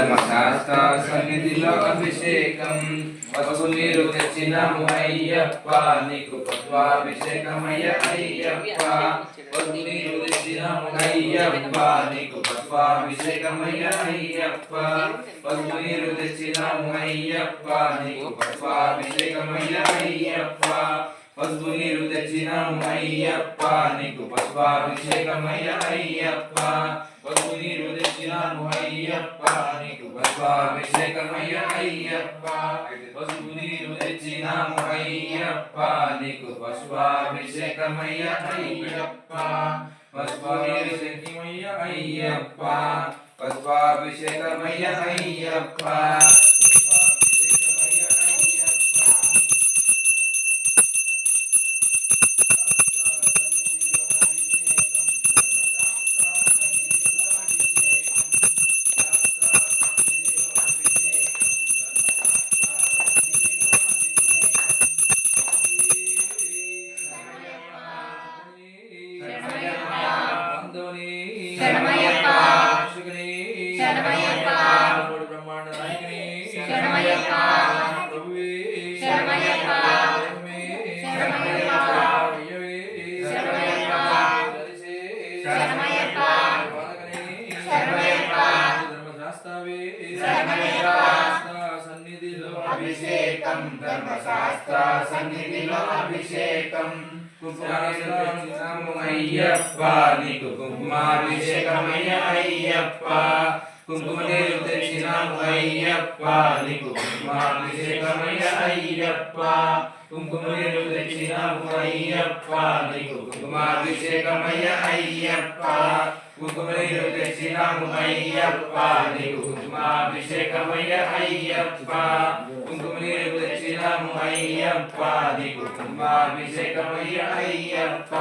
ధర్మశాస్త్ర సన్నిధిలో అభిషేకం పసుపు నీరు తెచ్చినాము అయ్యప్ప నీకు పద్వాభిషేకమయ్య అయ్యప్ప పసుపు నీరు తెచ్చినాము అయ్యప్ప నీకు పద్వాభిషేకమయ్య అయ్యప్ప పసుపు నీరు తెచ్చినాము అయ్యప్ప నీకు పద్వాభిషేకమయ్య అయ్యప్ప పసుపు నీరు తెచ్చినాము అయ్యప్ప నీకు పసుపాభిషేకమయ్య అయ్యప్ప పసుపు నీరు తెచ్చినాము అయ్యప్ప నీకు పసుపాభిషేకమయ్య అయ్యప్ప పసుపు నీరు తెచ్చినాము అయ్యప్ప నీకు పసుపాభిషేకమయ్య అయ్యప్ప పశువాభిషేకమయ్య అయ్యప్ప పసుపాభిషేకమయ్య అయ్యప్ప ధర్మశాస్త్ర సన్నిధిలో అభిషేకం. కుంకుమాభిషేకము అయ్యప్ప. నీకు కుంకుమాభిషేకమయ్య అయ్యప్ప. కుంకుమ నీరు అయ్యప్ప. నీకు కుంకుమాభిషేకమయ్య అయ్యప్ప. కుంకుమలు దక్షిణము అయ్యప్ప నీకు కుంకుమాభిషేకమయ్య అయ్యప్ప. కుంకుమలు దక్షిణము అయ్యప్ప నీకు కుంకుమాభిషేకమయ్య అయ్యప్ప కుంకుమలు దక్షిణము అయ్యప్ప నీకు కుంకుమాభిషేకమయ్య అయ్యప్ప.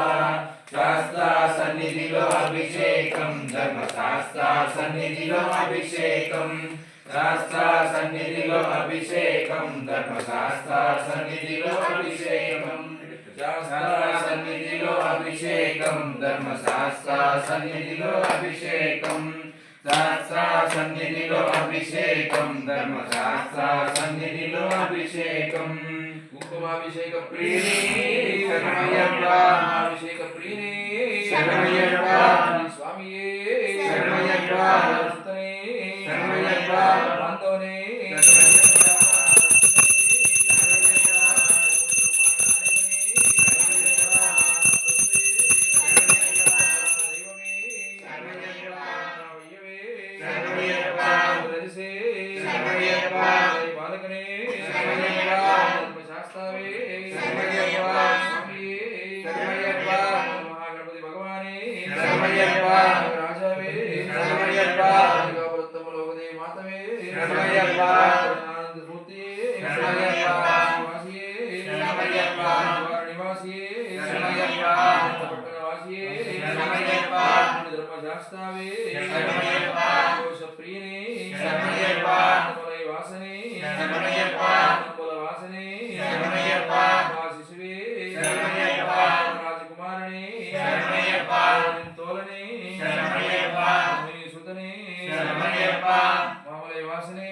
శాస్త్ర సన్నిధిలో అభిషేకం ధర్మశాస్త్ర సన్నిధిలో అభిషేకం. శాస్త్ర సన్నిధిలో అభిషేకం ధర్మశాస్త్ర సన్నిధిలో అభిషేకం. శాస్త్ర సన్నిధిలో అభిషేకం ధర్మశాస్త్ర సన్నిధిలో అభిషేకం. శాస్త్ర సన్నిధిలో అభిషేకం ధర్మశాస్త్ర సన్నిధిలో అభిషేకం. ಕುಮಾಭಿಷೇಕ ಪ್ರೀಣಿ ಶರಣಯ್ಯಪ್ಪ ಅಭಿಷೇಕ ಪ್ರೀಣಿ ಶರಣಯ್ಯಪ್ಪ ధర్మశాస్త్రావే దోషప్రియనే వాసనే వాసనే శిశువే రాజకుమారుని తోలని సుతని మామలయ వాసనే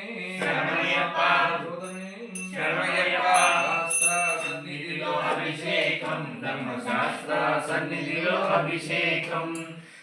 శాస్త్ర సన్నిధిలో అభిషేకం ధర్మశాస్త్ర సన్నిధిలో అభిషేకం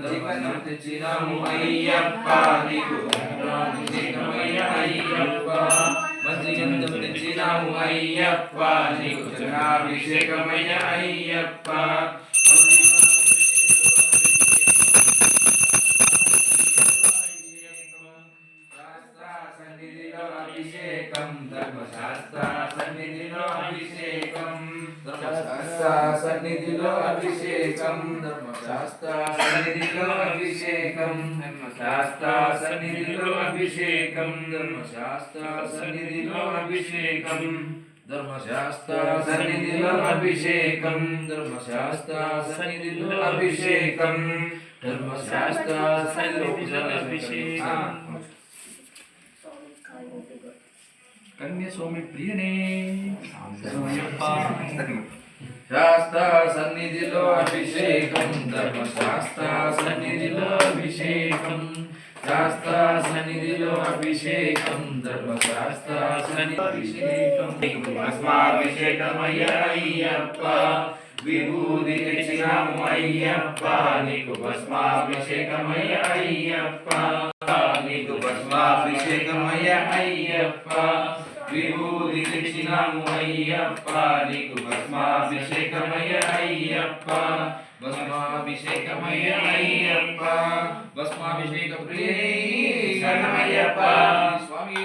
ವಂದಿಪನಂತೆ ಚಿರಮು ಅಯ್ಯಪ್ಪ ನಿಗು ವಂದಿಕಮಯ್ಯ ಅಯ್ಯಪ್ಪ ವಂದಿಗಂತ ಚಿರಮು ಅಯ್ಯಪ್ಪ ನಿಗು ಚರಣಾಭಿಷೇಕಮಯ್ಯ ಅಯ್ಯಪ್ಪ ಅಭಿಷೇಕಂ ಧರ್ಮಶಾಸ್ತ್ರ ಸನ್ನಿಧಿನೋ ಅಭಿಷೇಕ శాస్త్ర సన్నిధిలో అభిషేకం ధర్మశాస్త్ర సన్నిధిలో అభిషేకం శాస్త్ర సన్నిధిలో అభిషేకం ధర్మశాస్త్ర సన్నిధిలో అభిషేకం ధర్మశాస్త్ర సన్నిధిలో అభిషేకం ధర్మశాస్త్ర సన్నిధిలో అభిషేకం ధర్మశాస్త్ర సన్నిధిలో అభిషేకం కన్య స్వామి ప్రియనే శాస్త్ర సన్నిధిలో అభిషేకం ధర్మశాస్త్ర సన్నిధిలో అభిషేకం శాస్త్ర సన్నిధిలో అభిషేకం ధర్మశాస్త్ర సన్నిధి అభిషేకం భస్మాభిషేకమయ్య అయ్యప్ప విభూది తెచ్చినాము అయ్యప్ప నీకు భస్మాభిషేకమయ్య అయ్యప్ప నీకు భస్మాభిషేకమయ్య అయ్యప్ప విభూది తెచ్చినాము అయ్యప్ప నీకు భస్మాభిషేకమయ్య అయ్యప్ప. భస్మాభిషేకమయ్య అయ్యప్ప భస్మాభిషేక ప్రియ శరణమయ్యప్ప స్వామి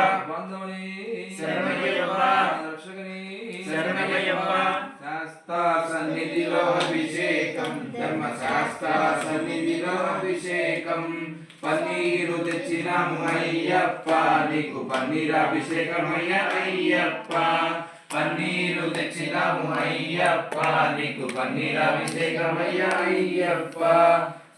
నీకు పన్నీర్ పన్నీరు తెచ్చినాము అయ్యప్ప. నీకు పన్నీర్ అయ్యప్ప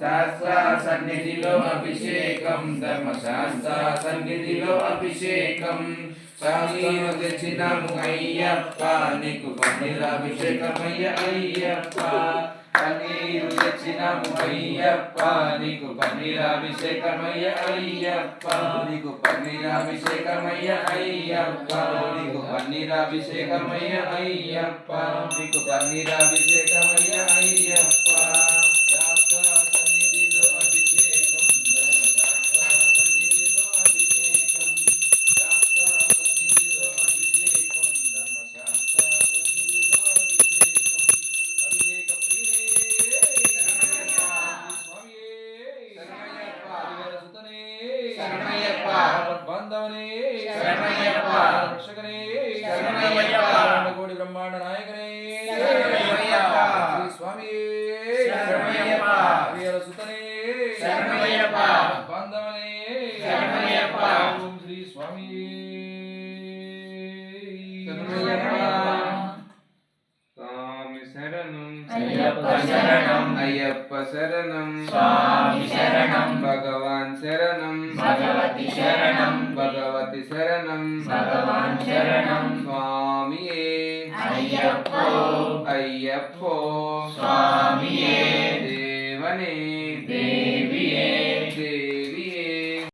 శాస్త్ర సన్నిధిలో అభిషేకం ధర్మశాస్త్ర సన్నిధిలో అభిషేకం. పన్నీరు తెచ్చినాము అయ్యప్ప. నీకు పన్నీరాభిషేకమయ్య అయ్యప్ప. పన్నీరు తెచ్చినాము అయ్యప్ప నీకు పన్నీర్ అభిషేకమయ్య అయ్యప్ప. నీకు పన్నీర్ అభిషేకమయ్య అయ్యప్ప. నీకు పన్నీర్ అభిషేకమయ్య అయ్యప్ప. నీకు పన్నీర్ ఓం శ్రీ శరణమయ్యప్ప. స్వామి శరణం అయ్యప్ప శరణం. అయ్యప్ప శరణం స్వామి శరణం. భగవాన్ శరణం భగవతి శరణం. భగవతి శరణం భగవాన్ శరణం. స్వామియే అయ్యప్పో. అయ్యప్పో స్వామియే.